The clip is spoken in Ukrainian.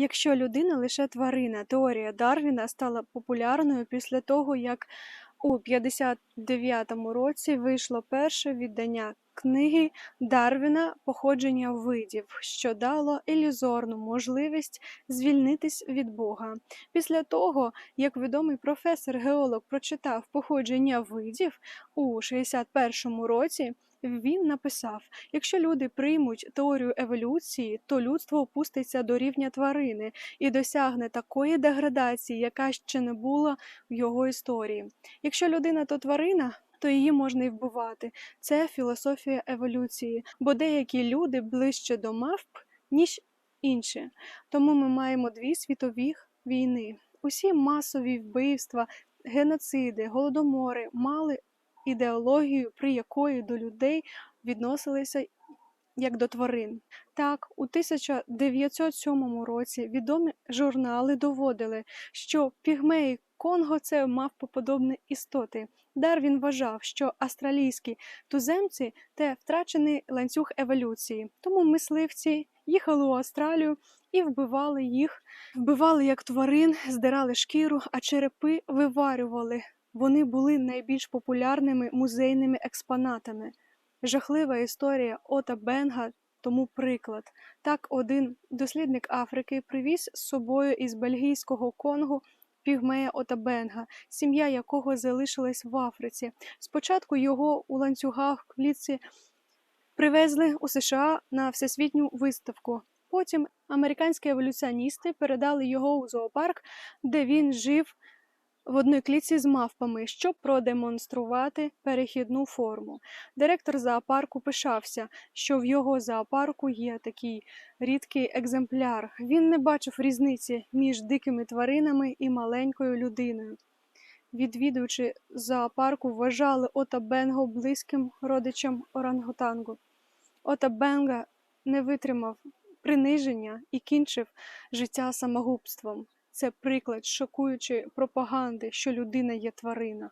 Якщо людина лише тварина, теорія Дарвіна стала популярною після того, як у 59-му році вийшло перше віддання книги Дарвіна Походження видів, що дало ілюзорну можливість звільнитись від Бога. Після того, як відомий професор-геолог прочитав походження видів у 61-му році, він написав: якщо люди приймуть теорію еволюції, то людство опуститься до рівня тварини і досягне такої деградації, яка ще не була в його історії. Якщо людина то тварина, то її можна і вбивати. Це філософія еволюції, бо деякі люди ближче до мавп, ніж інші. Тому ми маємо дві світові війни. Усі масові вбивства, геноциди, голодомори мали ідеологію, при якої до людей відносилися як до тварин. Так, у 1907 році відомі журнали доводили, що пігмеї Конго це мавпоподобні істоти. Дарвін вважав, що австралійські туземці це втрачений ланцюг еволюції. Тому мисливці їхали у Австралію і вбивали їх, вбивали як тварин, здирали шкіру, а черепи виварювали. Вони були найбільш популярними музейними експонатами. Жахлива історія Ота Бенга тому приклад. Так, один дослідник Африки привіз з собою із бельгійського Конго пігмея Отабенга, сім'я якого залишилась в Африці. Спочатку його у ланцюгах клітці привезли у США на всесвітню виставку. Потім американські еволюціоністи передали його у зоопарк, де він жив в одній клітці з мавпами, щоб продемонструвати перехідну форму. Директор зоопарку пишався, що в його зоопарку є такий рідкий екземпляр. Він не бачив різниці між дикими тваринами і маленькою людиною. Відвідувачі зоопарку вважали Ота Бенго близьким родичем орангутангу. Ота Бенга не витримав приниження і кінчив життя самогубством. Це приклад шокуючої пропаганди, що людина є тварина.